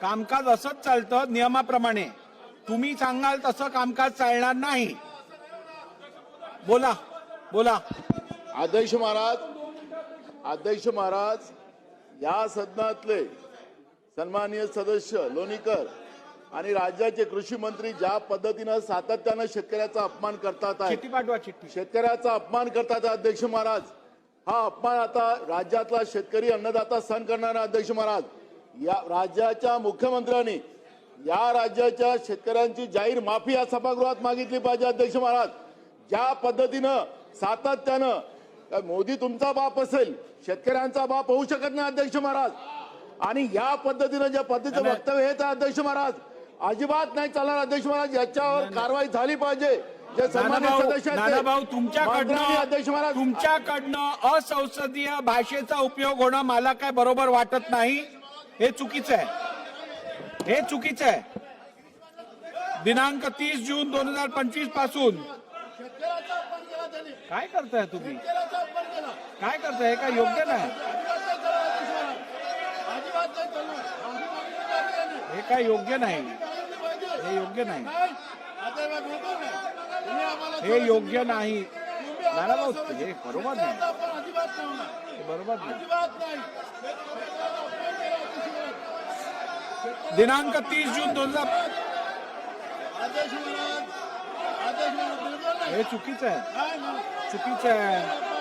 कामकाज असंच चालतं नियमाप्रमाणे. तुम्ही सांगाल तसं कामकाज चालणार नाही. बोला बोला. अध्यक्ष महाराज अध्यक्ष महाराज या सदनातले सन्माननीय सदस्य लोणीकर आणि राज्याचे कृषी मंत्री ज्या पद्धतीनं सातत्यानं शेतकऱ्याचा अपमान करतात शेतकऱ्याचा अपमान करतात अध्यक्ष महाराज. हा अपमान आता राज्यातला शेतकरी अन्नदाता सहन करणारा अध्यक्ष महाराज या राज्याच्या मुख्यमंत्र्यांनी या राज्याच्या शेतकऱ्यांची जाहीर माफी या सभागृहात मागितली पाहिजे अध्यक्ष महाराज. ज्या पद्धतीनं सातत्यानं मोदी तुमचा बाप असेल शेतकऱ्यांचा बाप होऊ शकत नाही अध्यक्ष महाराज. आणि या पद्धतीनं ज्या पद्धतीचं. वक्तव्य आहे अध्यक्ष महाराज अजिबात नाही चालणार अध्यक्ष महाराज याच्यावर कारवाई झाली पाहिजे. नानाभाऊ तुमच्याकडनं तुमच्याकडनं असंसदीय भाषेचा उपयोग होणं मला काय बरोबर वाटत नाही हे चुकीचं आहे. हे चुकीचं आहे. दिनांक तीस जून दोन हजार पंचवीसपासून. काय करताय तुम्ही? काय करताय? हे काय योग्य नाही. हे काय योग्य नाही. हे योग्य नाही. हे योग्य नाही. नानाभाऊ हे बरोबर नाही. बरोबर नाही. दिनांक तीस जून दोन हजार हे चुकीचं आहे. चुकीचं आहे.